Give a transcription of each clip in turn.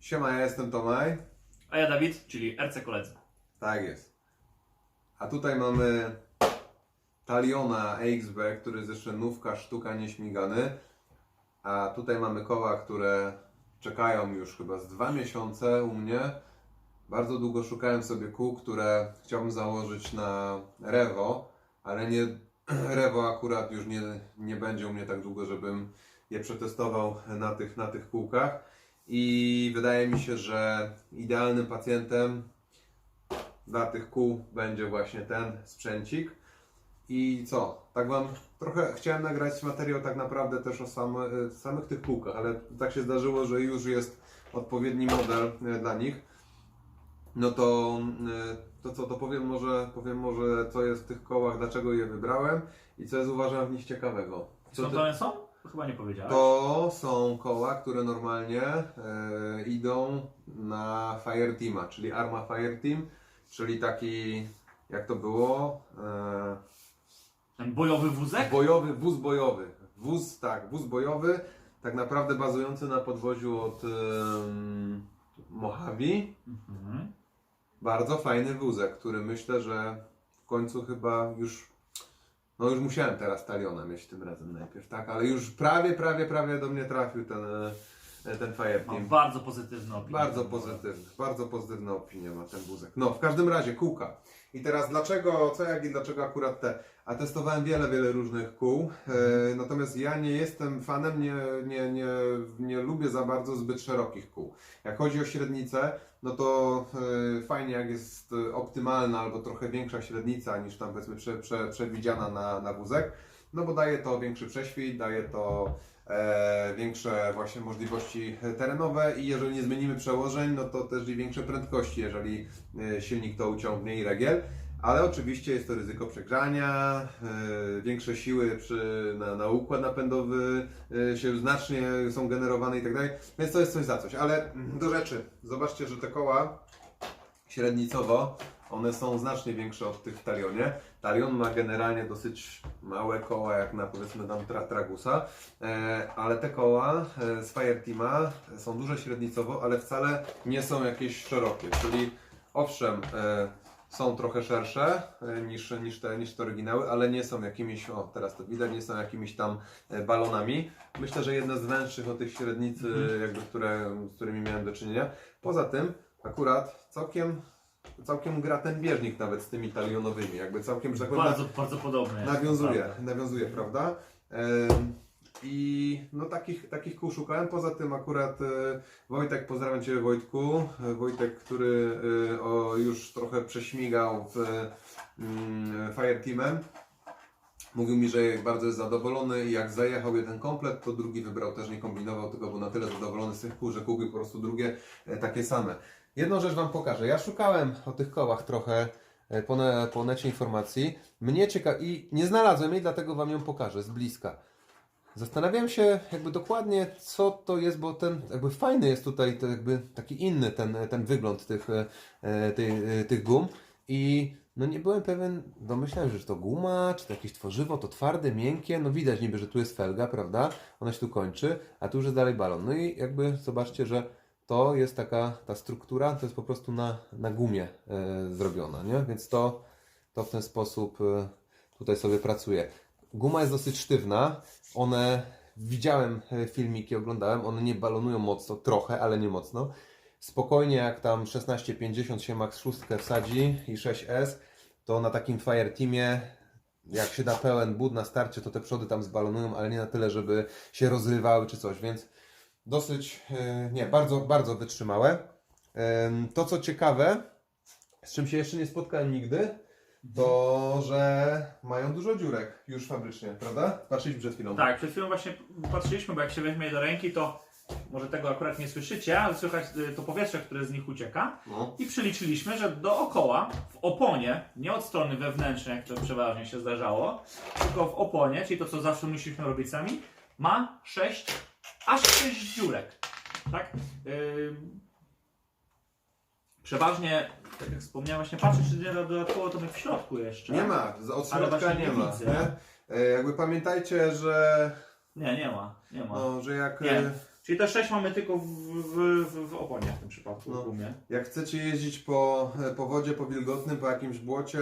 Siema, ja jestem Tomaj. A ja Dawid, czyli RC koledzy. Tak jest. A tutaj mamy Taliona XB, który jest jeszcze nówka, sztuka, nieśmigany. A tutaj mamy koła, które czekają już chyba z dwa miesiące u mnie. Bardzo długo szukałem sobie kół, które chciałbym założyć na Revo, ale nie, Revo akurat już nie, nie będzie u mnie tak długo, żebym je przetestował na tych, na tych kółkach. I wydaje mi się, że idealnym pacjentem dla tych kół będzie właśnie ten sprzęcik. I co? Tak Wam trochę chciałem nagrać materiał tak naprawdę też o same, e, samych tych kółkach, ale tak się zdarzyło, że już jest odpowiedni model e, dla nich. No to, e, to co, to powiem może, powiem może co jest w tych kołach, dlaczego je wybrałem i co jest uważam w nich ciekawego. Co to one są? To chyba nie powiedziałeś. to są koła, które normalnie e, idą na Fireteama, czyli Arma Fireteam, czyli taki, jak to było, e, Ten bojowy wózek? bojowy, wóz bojowy. Wóz, tak, wóz bojowy, tak naprawdę bazujący na podwoziu od em, Mojave. Mhm. Bardzo fajny wózek, który myślę, że w końcu chyba już. No już musiałem teraz Taliona mieć tym razem najpierw, tak? Ale już prawie, prawie, prawie do mnie trafił ten, e, ten Mam Fireteam. bardzo pozytywne opinie. Bardzo pozytywny, bardzo pozytywna opinia ma ten wózek. No, w każdym razie kółka. I teraz dlaczego, co jak i dlaczego akurat te? A testowałem wiele, wiele różnych kół, e, natomiast ja nie jestem fanem, nie, nie, nie, nie lubię za bardzo zbyt szerokich kół. Jak chodzi o średnicę, no to e, fajnie jak jest e, optymalna albo trochę większa średnica niż tam powiedzmy prze, prze, przewidziana na, na wózek, no bo daje to większy prześwit, daje to większe właśnie możliwości terenowe i jeżeli nie zmienimy przełożeń, no to też i większe prędkości, jeżeli e, silnik to uciągnie i regiel. Ale oczywiście jest to ryzyko przegrzania, e, większe siły przy, na, na układ napędowy e, się znacznie są generowane i tak dalej, więc to jest coś za coś. Ale do rzeczy, zobaczcie, że te koła średnicowo, one są znacznie większe od tych w Talionie. Talion ma generalnie dosyć małe koła, jak na powiedzmy tam tra Tragusa, e, ale te koła e, z Fireteama są duże średnicowo, ale wcale nie są jakieś szerokie, czyli owszem, e, są trochę szersze e, niż, niż, te, niż te oryginały, ale nie są jakimiś, o teraz to widać, nie są jakimiś tam e, balonami. Myślę, że jedne z węższych od tych średnicy, jakby, które, z którymi miałem do czynienia. Poza tym, akurat całkiem, całkiem gra ten bieżnik nawet z tymi talionowymi, jakby całkiem, że tak powiem, Bardzo, bardzo podobne. jest, nawiązuje, naprawdę. nawiązuje, prawda? Em, I no takich, takich kół szukałem. Poza tym akurat e, Wojtek, pozdrawiam Cię Wojtku. E, Wojtek, który e, o, już trochę prześmigał w mm, Fireteamem. Mówił mi, że bardzo jest zadowolony i jak zajechał jeden komplet, to drugi wybrał, też nie kombinował, tylko był na tyle zadowolony z tych kół, że kupił po prostu drugie e, takie same. Jedną rzecz Wam pokażę. Ja szukałem o tych kołach trochę e, po, ne, po necie informacji. Mnie ciekawi i nie znalazłem jej, dlatego Wam ją pokażę z bliska. Zastanawiałem się jakby dokładnie co to jest, bo ten jakby fajny jest tutaj to jakby taki inny ten, ten wygląd tych, e, e, e, tych gum i no nie byłem pewien, domyślałem, że to guma, czy to jakieś tworzywo, to twarde, miękkie, no widać niby, że tu jest felga, prawda, ona się tu kończy, a tu już jest dalej balon. No i jakby zobaczcie, że to jest taka, ta struktura, to jest po prostu na, na gumie e, zrobiona, nie? Więc to, to w ten sposób e, tutaj sobie pracuje. Guma jest dosyć sztywna, one, widziałem e, filmiki, oglądałem, one nie balonują mocno, trochę, ale nie mocno. Spokojnie jak tam 1650 się Max 6 wsadzi i 6S, to na takim Fire Teamie jak się da pełen bud na starcie, to te przody tam zbalonują, ale nie na tyle, żeby się rozrywały czy coś, więc dosyć, e, nie, bardzo, bardzo wytrzymałe. Em, To co ciekawe, z czym się jeszcze nie spotkałem nigdy, to że mają dużo dziurek już fabrycznie, prawda? Patrzyliśmy przed chwilą. Tak, przed chwilą właśnie patrzyliśmy, bo jak się weźmie je do ręki, to może tego akurat nie słyszycie, ale słychać y, to powietrze, które z nich ucieka. No. I przeliczyliśmy, że dookoła, w oponie, nie od strony wewnętrznej, jak to przeważnie się zdarzało, tylko w oponie, czyli to co zawsze musieliśmy robić sami, ma 6, aż 6 dziurek. Tak? Ym, przeważnie, tak jak wspomniałem, właśnie patrzę, czy nie dodatkowo to w środku jeszcze. Nie ma, od środka nie nie ma. Nie? E, Jakby pamiętajcie, że, Nie, nie ma, nie ma. no, że jak Nie. e, Czyli te 6 mamy tylko w, w, w, w oponie w tym przypadku, No. w gumie. Jak chcecie jeździć po, po wodzie, po wilgotnym, po jakimś błocie,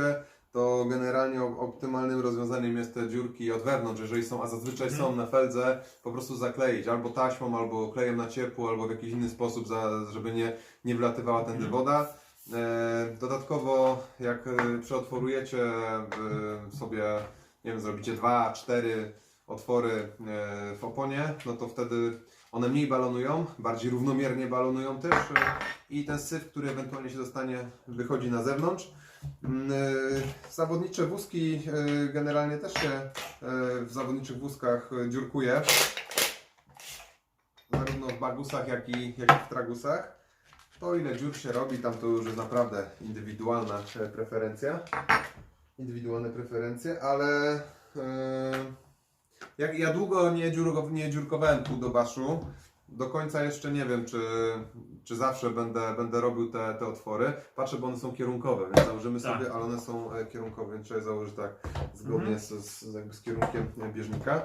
to generalnie op- optymalnym rozwiązaniem jest te dziurki od wewnątrz, jeżeli są, a zazwyczaj Mhm. są na feldze, po prostu zakleić albo taśmą, albo klejem na ciepło, albo w jakiś inny sposób, za, żeby nie, nie wlatywała tędy Mhm. woda. E, dodatkowo, jak e, przeotworujecie e, sobie, nie wiem, zrobicie dwa, cztery otwory e, w oponie, no to wtedy one mniej balonują, bardziej równomiernie balonują też e, i ten syf, który ewentualnie się dostanie, wychodzi na zewnątrz. Mm, e, Zawodnicze wózki e, generalnie też się e, w zawodniczych wózkach dziurkuje. Zarówno w bagusach, jak i, jak i w tragusach. To ile dziur się robi, tam to już jest naprawdę indywidualna preferencja. Indywidualne preferencje, ale jak ja długo nie, nie dziurkowałem tu do baszu. Do końca jeszcze nie wiem, czy, czy zawsze będę, będę robił te, te otwory. Patrzę, bo one są kierunkowe, więc założymy Tak. sobie, ale one są e, kierunkowe, więc trzeba je założyć tak zgodnie Mhm. z, z, z kierunkiem e, bieżnika.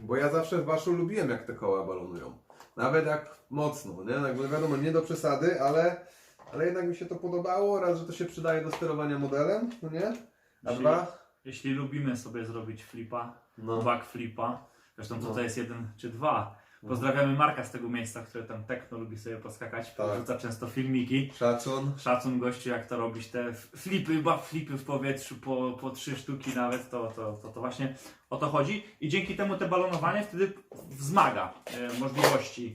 Bo ja zawsze w baszu lubiłem, jak te koła balonują. Nawet jak mocno, nie? Jakby wiadomo, nie do przesady, ale, ale jednak mi się to podobało. Raz, że to się przydaje do sterowania modelem, no nie? A Jeśli- dwa? Jeśli lubimy sobie zrobić flipa, No. backflipa, zresztą No. tutaj jest jeden czy dwa. Pozdrawiamy Marka z tego miejsca, który tam techno lubi sobie poskakać, Tak. często filmiki. Szacun. Szacun gościu, jak to robisz, te flipy, backflipy w powietrzu po, po trzy sztuki nawet, to, to, to, to właśnie o to chodzi. I dzięki temu te balonowanie wtedy wzmaga e, możliwości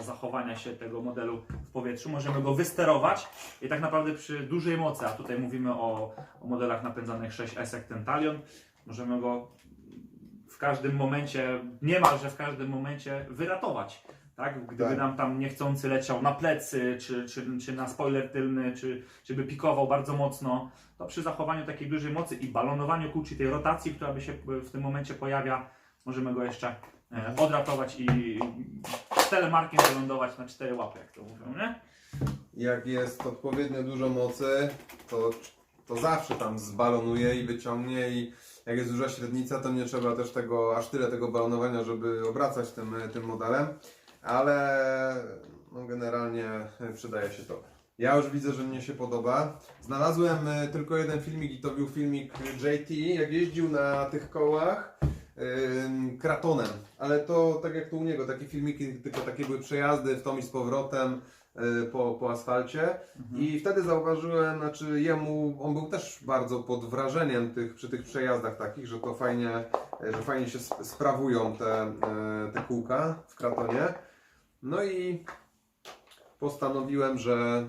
e, zachowania się tego modelu w powietrzu. Możemy go wysterować i tak naprawdę przy dużej mocy, a tutaj mówimy o, o modelach napędzanych 6S jak ten Talion, możemy go każdym momencie, niemalże w każdym momencie wyratować. Tak? Gdyby Tak. nam tam niechcący leciał na plecy, czy, czy, czy na spoiler tylny, czy, czy by pikował bardzo mocno, to przy zachowaniu takiej dużej mocy i balonowaniu kół, czyli tej rotacji, która by się w tym momencie pojawia, możemy go jeszcze e, odratować i telemarkiem wylądować na cztery łapy, jak to mówią, nie? Jak jest odpowiednio dużo mocy, to, to zawsze tam zbalonuje i wyciągnie i jak jest duża średnica, to nie trzeba też tego, aż tyle tego balonowania, żeby obracać tym, tym modelem, ale no generalnie przydaje się to. Ja już widzę, że mnie się podoba. Znalazłem e, tylko jeden filmik i to był filmik JT, jak jeździł na tych kołach ym, kratonem, ale to tak jak tu u niego, takie filmiki, tylko takie były przejazdy w tom i z powrotem po, po asfalcie i wtedy zauważyłem, znaczy jemu, on był też bardzo pod wrażeniem tych, przy tych przejazdach takich, że to fajnie, że fajnie się sp- sprawują te, y, te kółka w kratonie. No i postanowiłem, że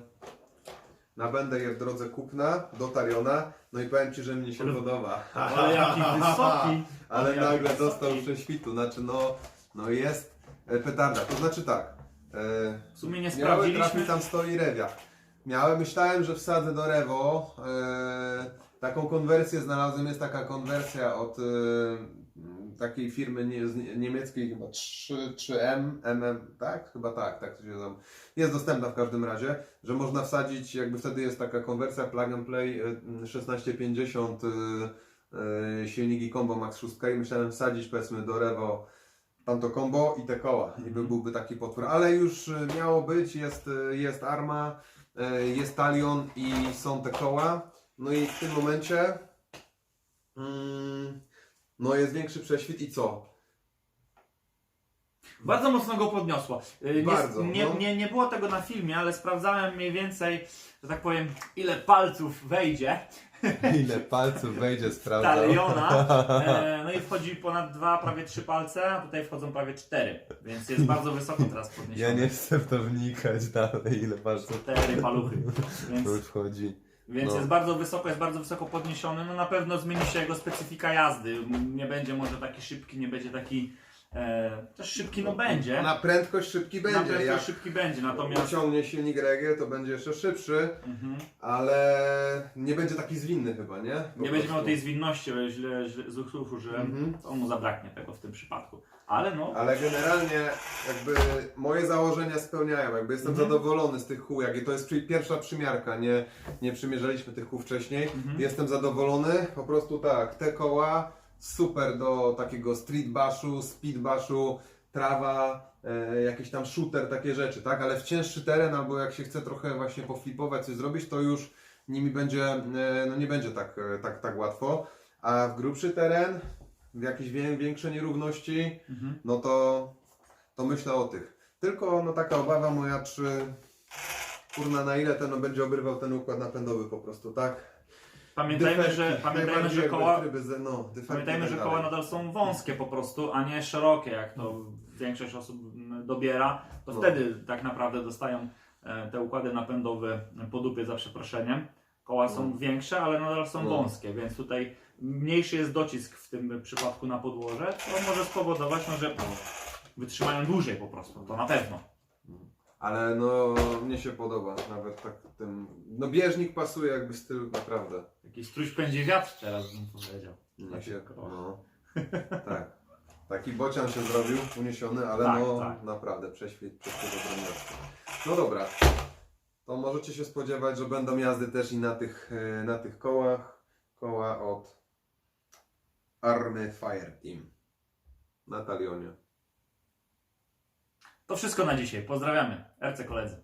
nabędę je w drodze kupna do Tariona, no i powiem Ci, że mnie się Ale- podoba. Ale jaki wysoki! Ale jaki nagle dostał prześwitu, znaczy no, no jest e, petarda. To znaczy tak, e, W sumie nie miałem, sprawdziliśmy. trafi tam stoi rewia. Miałem, myślałem, że wsadzę do Rewo. E, taką konwersję znalazłem, jest taka konwersja od e, takiej firmy nie, z nie- niemieckiej, chyba 3, 3M, MM, tak? Chyba tak, tak to się tam. Jest dostępna w każdym razie, że można wsadzić, jakby wtedy jest taka konwersja plug and play e, 1650 e, e, silniki Combo Max 6 i myślałem wsadzić powiedzmy do Rewo tamto combo i te koła i by byłby taki potwór, ale już e, miało być, jest, e, jest Arma, e, jest Talion i są te koła, no i w tym momencie mm, no jest większy prześwit i co? Bardzo mocno go podniosło. Y, Nie, Bardzo, nie, no. nie, nie było tego na filmie, ale sprawdzałem mniej więcej, że tak powiem, ile palców wejdzie Ile palców wejdzie taliona. E, no i wchodzi ponad dwa, prawie trzy palce, a tutaj wchodzą prawie cztery. Więc jest bardzo wysoko teraz podniesiony. chcę w to wnikać dalej, ile palców Cztery paluchy. Więc, już wchodzi. więc No. jest bardzo wysoko, jest bardzo wysoko podniesiony. No na pewno zmieni się jego specyfika jazdy. Nie będzie może taki szybki, nie będzie taki. E, też szybki no będzie. Na prędkość szybki Na będzie, pewno jak szybki będzie, natomiast. uciągnie silnik reggae to będzie jeszcze szybszy, Mhm. ale nie będzie taki zwinny chyba, nie? Po Nie będzie miał tej zwinności, bo źle, źle złych słów użyłem, Mhm. to mu zabraknie tego w tym przypadku. Ale no, Ale generalnie jakby moje założenia spełniają, jakby jestem Mhm. zadowolony z tych kół, jak to jest pierwsza przymiarka, nie, nie przymierzaliśmy tych kół wcześniej. Mhm. Jestem zadowolony, po prostu tak, te koła super do takiego street bashu, speed bashu, trawa, e, jakiś tam shooter, takie rzeczy, tak? Ale w cięższy teren albo jak się chce trochę właśnie poflipować, coś zrobić, to już nimi będzie, e, no nie będzie tak, e, tak, tak łatwo. A w grubszy teren, w jakieś wię- większe nierówności, Mhm. no to, to myślę o tych. Tylko no taka obawa moja, czy kurna na ile ten będzie obrywał ten układ napędowy po prostu, tak? Pamiętajmy, że, Dyferki, pamiętajmy, że koła, ze- no, pamiętajmy, że koła nadal są wąskie po prostu, a nie szerokie, jak to większość osób mm, dobiera. To No. wtedy tak naprawdę dostają e, te układy napędowe po dupie za przeproszeniem. Koła są No. większe, ale nadal są No. wąskie, więc tutaj mniejszy jest docisk w tym przypadku na podłoże, co może spowodować, no, że wytrzymają dłużej po prostu, to na pewno. Ale no, mnie się podoba, nawet tak tym, no bieżnik pasuje jakby styl naprawdę. Jakiś struś pędzi wiatr teraz bym powiedział. Mnie Takich się, kołach. no, tak. Taki bocian się zrobił, uniesiony, ale Tak, no tak. naprawdę prześwit, prześwit No dobra, to możecie się spodziewać, że będą jazdy też i na tych, e, na tych kołach. Koła od Army Fire Team na talionie. To wszystko na dzisiaj. Pozdrawiamy. RC koledzy.